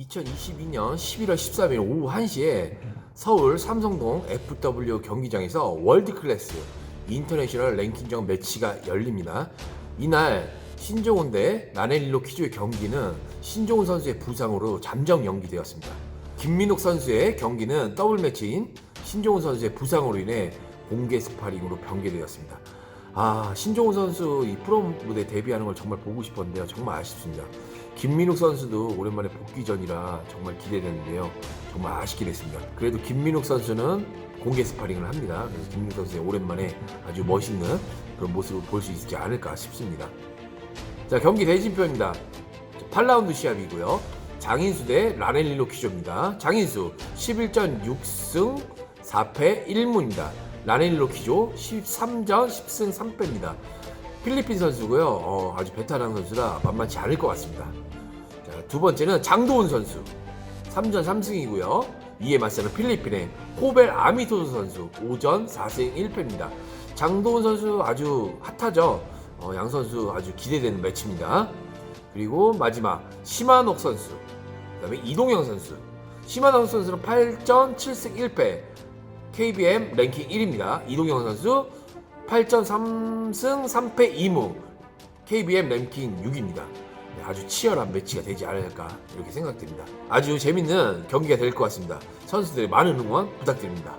2022년 11월 13일 오후 1시에 서울 삼성동 FW 경기장에서 월드클래스 인터내셔널 랭킹전 매치가 열립니다. 이날 신종훈 대 나넬리로 키조의 경기는 신종훈 선수의 부상으로 잠정 연기되었습니다. 김민욱 선수의 경기는 더블 매치인 신종훈 선수의 부상으로 인해 공개 스파링으로 변개되었습니다. 아 신종훈 선수 이 프로 무대 데뷔하는 걸 정말 보고 싶었는데요. 정말 아쉽습니다. 김민욱 선수도 오랜만에 복귀전이라 정말 기대되는데요. 정말 아쉽게 됐습니다. 그래도 김민욱 선수는 공개 스파링을 합니다. 그래서 김민욱 선수의 오랜만에 아주 멋있는 그런 모습을 볼 수 있지 않을까 싶습니다. 자 경기 대진표입니다. 8라운드 시합이고요. 장인수 대 라넬리로 키조입니다. 장인수 11전 6승 4패 1무입니다. 라넬리로 키조 13전 10승 3패입니다. 필리핀 선수고요. 어, 아주 베테랑 선수라 만만치 않을 것 같습니다. 자, 두 번째는 장도훈 선수 3전 3승이고요. 이에 맞서는 필리핀의 호벨 아미토스 선수 5전 4승 1패입니다. 장도훈 선수 아주 핫하죠. 어, 양 선수 아주 기대되는 매치입니다. 그리고 마지막 시마녹 선수, 그다음에 이동영 선수. 시마녹 선수는 8전 7승 1패, KBM 랭킹 1위입니다. 이동영 선수 8전 3승 3패 2무, KBM 랭킹 6위입니다. 아주 치열한 매치가 되지 않을까 이렇게 생각됩니다. 아주 재밌는 경기가 될 것 같습니다. 선수들의 많은 응원 부탁드립니다.